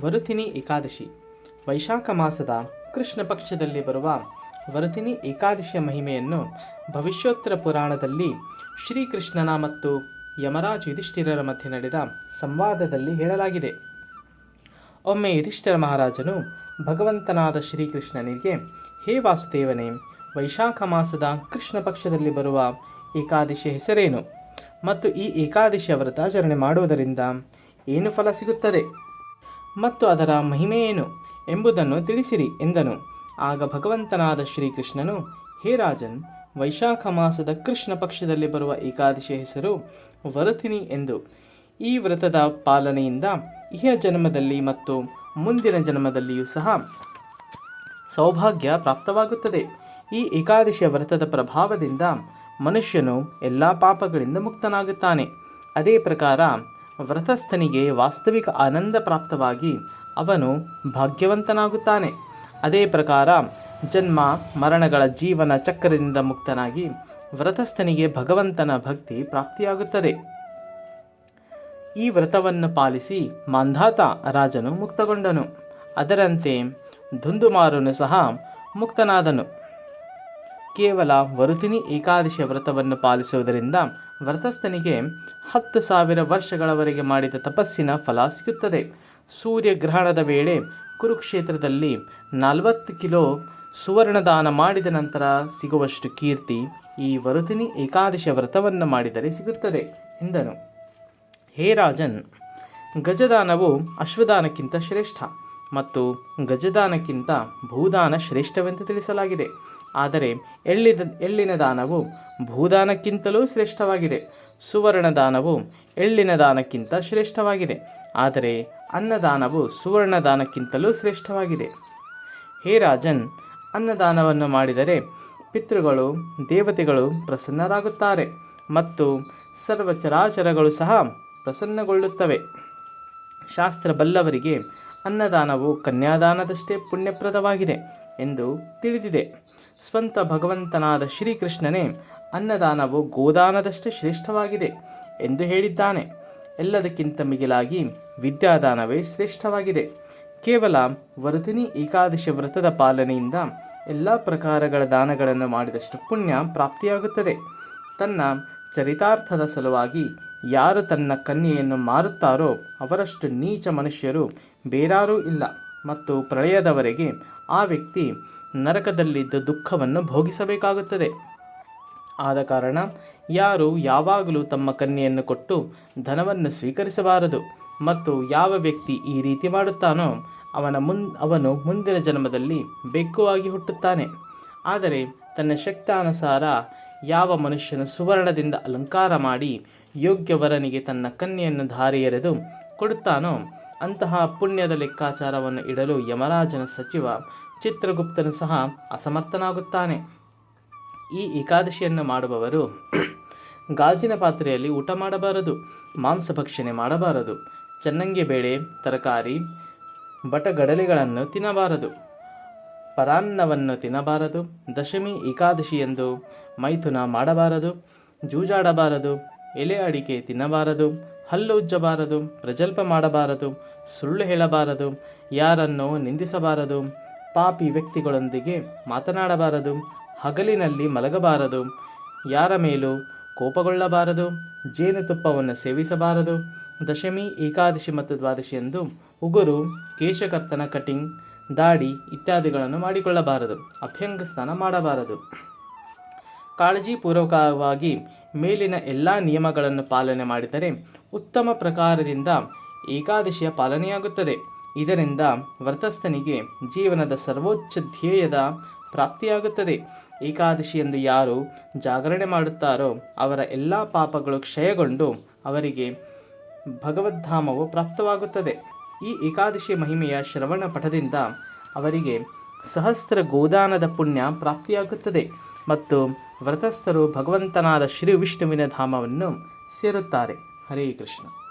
ವರುತಿನಿ ಏಕಾದಶಿ. ವೈಶಾಖ ಮಾಸದ ಕೃಷ್ಣ ಪಕ್ಷದಲ್ಲಿ ಬರುವ ವರುತಿನಿ ಏಕಾದಶಿಯ ಮಹಿಮೆಯನ್ನು ಭವಿಷ್ಯೋತ್ತರ ಪುರಾಣದಲ್ಲಿ ಶ್ರೀಕೃಷ್ಣನ ಮತ್ತು ಯಮರಾಜ ಯುಧಿಷ್ಠಿರರ ಮಧ್ಯೆ ನಡೆದ ಸಂವಾದದಲ್ಲಿ ಹೇಳಲಾಗಿದೆ. ಒಮ್ಮೆ ಯುಧಿಷ್ಠಿರ ಮಹಾರಾಜನು ಭಗವಂತನಾದ ಶ್ರೀಕೃಷ್ಣನಿಗೆ, ಹೇ ವಾಸುದೇವನೇ, ವೈಶಾಖ ಮಾಸದ ಕೃಷ್ಣ ಪಕ್ಷದಲ್ಲಿ ಬರುವ ಏಕಾದಶಿ ಹೆಸರೇನು? ಮತ್ತು ಈ ಏಕಾದಶಿಯ ವ್ರತಾಚರಣೆ ಮಾಡುವುದರಿಂದ ಏನು ಫಲ ಸಿಗುತ್ತದೆ? ಮತ್ತು ಅದರ ಮಹಿಮೆಯೇನು ಎಂಬುದನ್ನು ತಿಳಿಸಿರಿ ಎಂದನು. ಆಗ ಭಗವಂತನಾದ ಶ್ರೀಕೃಷ್ಣನು, ಹೇ ರಾಜನ್, ವೈಶಾಖ ಮಾಸದ ಕೃಷ್ಣ ಪಕ್ಷದಲ್ಲಿ ಬರುವ ಏಕಾದಶಿ ಹೆಸರು ವರತಿನಿ ಎಂದು. ಈ ವ್ರತದ ಪಾಲನೆಯಿಂದ ಇಹ ಜನ್ಮದಲ್ಲಿ ಮತ್ತು ಮುಂದಿನ ಜನ್ಮದಲ್ಲಿಯೂ ಸಹ ಸೌಭಾಗ್ಯ ಪ್ರಾಪ್ತವಾಗುತ್ತದೆ. ಈ ಏಕಾದಶಿಯ ವ್ರತದ ಪ್ರಭಾವದಿಂದ ಮನುಷ್ಯನು ಎಲ್ಲ ಪಾಪಗಳಿಂದ ಮುಕ್ತನಾಗುತ್ತಾನೆ. ಅದೇ ಪ್ರಕಾರ ವ್ರತಸ್ಥನಿಗೆ ವಾಸ್ತವಿಕ ಆನಂದ ಪ್ರಾಪ್ತವಾಗಿ ಅವನು ಭಾಗ್ಯವಂತನಾಗುತ್ತಾನೆ. ಅದೇ ಪ್ರಕಾರ ಜನ್ಮ, ಮರಣಗಳ ಜೀವನ ಚಕ್ರದಿಂದ ಮುಕ್ತನಾಗಿ ವ್ರತಸ್ಥನಿಗೆ ಭಗವಂತನ ಭಕ್ತಿ ಪ್ರಾಪ್ತಿಯಾಗುತ್ತದೆ. ಈ ವ್ರತವನ್ನು ಪಾಲಿಸಿ ಮಾಂಧಾತ ರಾಜನು ಮುಕ್ತಗೊಂಡನು. ಅದರಂತೆ ಧುಂದುಮಾರನು ಸಹ ಮುಕ್ತನಾದನು. ಕೇವಲ ವರುತಿನಿ ಏಕಾದಶಿ ವ್ರತವನ್ನು ಪಾಲಿಸುವುದರಿಂದ ವ್ರತಸ್ಥನಿಗೆ ಹತ್ತು ಸಾವಿರ ವರ್ಷಗಳವರೆಗೆ ಮಾಡಿದ ತಪಸ್ಸಿನ ಫಲ ಸಿಗುತ್ತದೆ. ಸೂರ್ಯಗ್ರಹಣದ ವೇಳೆ ಕುರುಕ್ಷೇತ್ರದಲ್ಲಿ ನಲವತ್ತು ಕಿಲೋ ಸುವರ್ಣದಾನ ಮಾಡಿದ ನಂತರ ಸಿಗುವಷ್ಟು ಕೀರ್ತಿ ಈ ವರುತಿನಿ ಏಕಾದಶಿ ವ್ರತವನ್ನು ಮಾಡಿದರೆ ಸಿಗುತ್ತದೆ, ಎಂದನು. ಹೇ ರಾಜನ್, ಗಜದಾನವು ಅಶ್ವದಾನಕ್ಕಿಂತ ಶ್ರೇಷ್ಠ. ಮತ್ತು ಗಜದಾನಕ್ಕಿಂತ ಭೂದಾನ ಶ್ರೇಷ್ಠವೆಂದು ತಿಳಿಸಲಾಗಿದೆ. ಆದರೆ ಎಳ್ಳಿದ, ಎಳ್ಳಿನ ದಾನವು ಭೂದಾನಕ್ಕಿಂತಲೂ ಶ್ರೇಷ್ಠವಾಗಿದೆ. ಸುವರ್ಣ ದಾನವು ಎಳ್ಳಿನ ದಾನಕ್ಕಿಂತ ಶ್ರೇಷ್ಠವಾಗಿದೆ. ಆದರೆ ಅನ್ನದಾನವು ಸುವರ್ಣ ದಾನಕ್ಕಿಂತಲೂ ಶ್ರೇಷ್ಠವಾಗಿದೆ. ಹೇ ರಾಜನ್ ಅನ್ನದಾನವನ್ನು ಮಾಡಿದರೆ ಪಿತೃಗಳು, ದೇವತೆಗಳು ಪ್ರಸನ್ನರಾಗುತ್ತಾರೆ ಮತ್ತು ಸರ್ವಚರಾಚರಗಳು ಸಹ ಪ್ರಸನ್ನಗೊಳ್ಳುತ್ತವೆ. ಶಾಸ್ತ್ರ ಬಲ್ಲವರಿಗೆ ಅನ್ನದಾನವು ಕನ್ಯಾದಾನದಷ್ಟೇ ಪುಣ್ಯಪ್ರದವಾಗಿದೆ ಎಂದು ತಿಳಿದಿದೆ. ಸ್ವಂತ ಭಗವಂತನಾದ ಶ್ರೀಕೃಷ್ಣನೇ ಅನ್ನದಾನವು ಗೋದಾನದಷ್ಟೇ ಶ್ರೇಷ್ಠವಾಗಿದೆ ಎಂದು ಹೇಳಿದ್ದಾನೆ. ಎಲ್ಲದಕ್ಕಿಂತ ಮಿಗಿಲಾಗಿ ವಿದ್ಯಾದಾನವೇ ಶ್ರೇಷ್ಠವಾಗಿದೆ. ಕೇವಲ ವರದಿನಿ ಏಕಾದಶಿ ವ್ರತದ ಪಾಲನೆಯಿಂದ ಎಲ್ಲ ಪ್ರಕಾರಗಳ ದಾನಗಳನ್ನು ಮಾಡಿದಷ್ಟು ಪುಣ್ಯ ಪ್ರಾಪ್ತಿಯಾಗುತ್ತದೆ. ತನ್ನ ಚರಿತಾರ್ಥದ ಸಲುವಾಗಿ ಯಾರು ತನ್ನ ಕನ್ಯೆಯನ್ನು ಮಾರುತ್ತಾರೋ ಅವರಷ್ಟು ನೀಚ ಮನುಷ್ಯರು ಬೇರಾರೂ ಇಲ್ಲ ಮತ್ತು ಪ್ರಳಯದವರೆಗೆ ಆ ವ್ಯಕ್ತಿ ನರಕದಲ್ಲಿದ್ದ ದುಃಖವನ್ನು ಭೋಗಿಸಬೇಕಾಗುತ್ತದೆ. ಆದ ಕಾರಣ ಯಾರು ಯಾವಾಗಲೂ ತಮ್ಮ ಕನ್ಯೆಯನ್ನು ಕೊಟ್ಟು ಧನವನ್ನು ಸ್ವೀಕರಿಸಬಾರದು ಮತ್ತು ಯಾವ ವ್ಯಕ್ತಿ ಈ ರೀತಿ ಮಾಡುತ್ತಾನೋ ಅವನ ಮುನ್, ಅವನು ಮುಂದಿನ ಜನ್ಮದಲ್ಲಿ ಬೆಕ್ಕುವಾಗಿ ಹುಟ್ಟುತ್ತಾನೆ. ಆದರೆ ತನ್ನ ಶಕ್ತಾನುಸಾರ ಯಾವ ಮನುಷ್ಯನ ಸುವರ್ಣದಿಂದ ಅಲಂಕಾರ ಮಾಡಿ ಯೋಗ್ಯ ವರನಿಗೆ ತನ್ನ ಕನ್ಯೆಯನ್ನು ಧಾರೆ ಎರೆದು ಕೊಡುತ್ತಾನೋ? ಅಂತಹ ಪುಣ್ಯದ ಲೆಕ್ಕಾಚಾರವನ್ನು ಇಡಲು ಯಮರಾಜನ ಸಚಿವ ಚಿತ್ರಗುಪ್ತನು ಸಹ ಅಸಮರ್ಥನಾಗುತ್ತಾನೆ. ಈ ಏಕಾದಶಿಯನ್ನು ಮಾಡುವವರು ಗಾಜಿನ ಪಾತ್ರೆಯಲ್ಲಿ ಊಟ ಮಾಡಬಾರದು, ಮಾಂಸ ಭಕ್ಷಣೆ ಮಾಡಬಾರದು, ಚೆನ್ನಂಗಿ ಬೇಳೆ, ತರಕಾರಿ, ಬಟಗಡಲೆಗಳನ್ನು ತಿನ್ನಬಾರದು, ಪರಾನ್ನವನ್ನು ತಿನ್ನಬಾರದು, ದಶಮಿ ಏಕಾದಶಿ ಎಂದು ಮೈಥುನ ಮಾಡಬಾರದು, ಜೂಜಾಡಬಾರದು ಎಲೆ ಅಡಿಕೆ ತಿನ್ನಬಾರದು, ಹಲ್ಲು ಉಜ್ಜಬಾರದು, ಪ್ರಜಲ್ಪ ಮಾಡಬಾರದು, ಸುಳ್ಳು ಹೇಳಬಾರದು, ಯಾರನ್ನು ನಿಂದಿಸಬಾರದು, ಪಾಪಿ ವ್ಯಕ್ತಿಗಳೊಂದಿಗೆ ಮಾತನಾಡಬಾರದು, ಹಗಲಿನಲ್ಲಿ ಮಲಗಬಾರದು, ಯಾರ ಮೇಲೂ ಕೋಪಗೊಳ್ಳಬಾರದು ಜೇನುತುಪ್ಪವನ್ನು ಸೇವಿಸಬಾರದು. ದಶಮಿ, ಏಕಾದಶಿ ಮತ್ತು ದ್ವಾದಶಿ ಎಂದು ಉಗುರು, ಕೇಶಕರ್ತನ ಕಟಿಂಗ್, ದಾಡಿ ಇತ್ಯಾದಿಗಳನ್ನು ಮಾಡಿಕೊಳ್ಳಬಾರದು ಅಭ್ಯಂಗ ಸ್ನಾನ ಮಾಡಬಾರದು. ಕಾಳಜಿಪೂರ್ವಕವಾಗಿ ಮೇಲಿನ ಎಲ್ಲ ನಿಯಮಗಳನ್ನು ಪಾಲನೆ ಮಾಡಿದರೆ ಉತ್ತಮ ಪ್ರಕಾರದಿಂದ ಏಕಾದಶಿಯ ಪಾಲನೆಯಾಗುತ್ತದೆ. ಇದರಿಂದ ವ್ರತಸ್ಥನಿಗೆ ಜೀವನದ ಸರ್ವೋಚ್ಚ ಧ್ಯೇಯದ ಪ್ರಾಪ್ತಿಯಾಗುತ್ತದೆ. ಏಕಾದಶಿ ಎಂದು ಯಾರು ಜಾಗರಣೆ ಮಾಡುತ್ತಾರೋ ಅವರ ಎಲ್ಲ ಪಾಪಗಳು ಕ್ಷಯಗೊಂಡು ಅವರಿಗೆ ಭಗವದ್ಧಾಮವು ಪ್ರಾಪ್ತವಾಗುತ್ತದೆ. ಈ ಏಕಾದಶಿ ಮಹಿಮೆಯ ಶ್ರವಣ ಪಠದಿಂದ ಅವರಿಗೆ ಸಹಸ್ರ ಗೋದಾನದ ಪುಣ್ಯ ಪ್ರಾಪ್ತಿಯಾಗುತ್ತದೆ ಮತ್ತು ವ್ರತಸ್ಥರು ಭಗವಂತನಾದ ಶ್ರೀ ವಿಷ್ಣುವಿನ ಧಾಮವನ್ನು ಸೇರುತ್ತಾರೆ. ಹರೇ ಕೃಷ್ಣ.